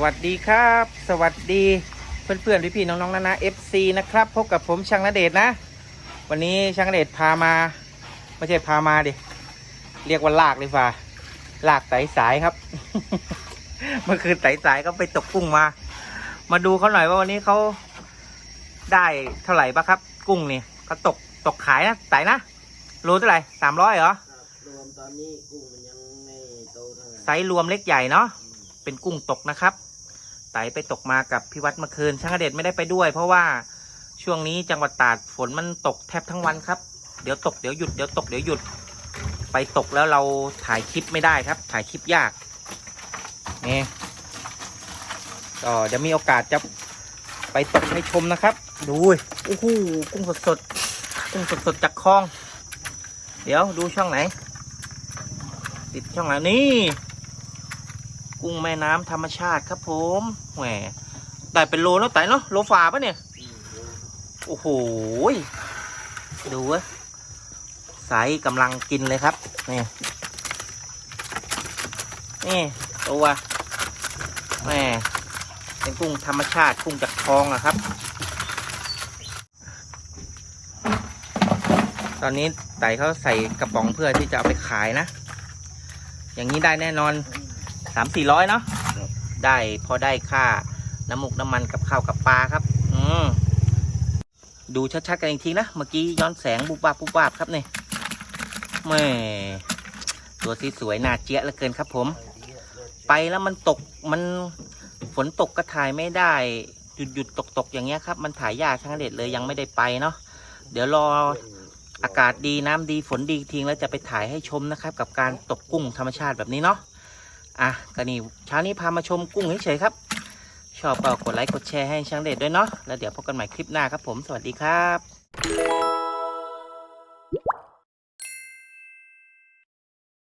วัสดีครับ สวัสดีเพื่อนๆพี่ๆน้องๆนานา FC นะครับ พบกับผมช่างนเดชน์นะ วันนี้ช่างนเดชน์พามา ไม่ใช่พามาดิเรียกว่าลากเลยฝ่าลากไตสายครับ เมื่อคืนไตสายก็ไปตกกุ้งมา มาดูเขาหน่อยว่าวันนี้เขาได้เท่าไหร่ปะครับ กุ้งนี่เขาตกตกขายนะไตนะโลเท่าไหร่สามร้อยเหรอครับรวมตอนนี้กุ้งมันยังไม่โตเท่าไหร่ไซส์รวมเล็กใหญ่เนาะ เป็นกุ้งตกนะครับไตไปตกมากับพี่วัดเมื่อคืนช่างเดชไม่ได้ไปด้วย เพราะว่าช่วงนี้จังหวัดตราดฝนมันตกแทบทั้งวันครับ เดี๋ยวตกเดี๋ยวหยุดเดี๋ยวตกเดี๋ยวหยุด ไปตกแล้วเราถ่ายคลิปไม่ได้ครับ ถ่ายคลิปยากนี่ก็เดี๋ยวมีโอกาสจะไปตกให้ชมนะครับ ดูโอ้โหกุ้งสดสดกุ้งสดสดจากคลอง เดี๋ยวดูช่องไหน ติดช่องไหนนี่ กุ้งแม่น้ำธรรมชาติครับผมแหมได้เป็นโลแล้วไต่เนาะโลฝาปะเนี่ย โอ้โห ดูว้ยไซส์กำลังกินเลยครับ นี่ นี่ตัวแหมเป็นกุ้งธรรมชาติกุ้งจากคลองอะครับ ตอนนี้ไต่เขาใส่กระป๋องเพื่อที่จะเอาไปขายนะ อย่างนี้ได้แน่นอน สามสี่ร้อยเนาะได้พอได้ค่าน้ำมุกน้ำมันกับข้าวกับปลาครับ อืมดูชัดๆกันอีกทีนะ เมื่อกี้ย้อนแสงบุบวาบบุบวาบครับนี่แม่ตัวสีสวยหนาเจี๊ยะเหลือเกินครับผม ไปแล้วมันตกมันฝนตกก็ถ่ายไม่ได้ หยุดหยุดตกตกอย่างเงี้ยครับ มันถ่ายยากทั้งเด็ดเลยยังไม่ได้ไปเนาะเดี๋ยวรออากาศดีน้ำดีฝนดีทิ้งแล้วจะไปถ่ายให้ชมนะครับ กับการตกกุ้งธรรมชาติแบบนี้เนาะ อะก็นี่เช้านี้พามาชมกุ้งเฉยๆครับ ชอบก็กดไลค์กดแชร์ให้ช่างเด็ดด้วยเนาะแล้วเดี๋ยวพบกันใหม่คลิปหน้าครับผมสวัสดีครับ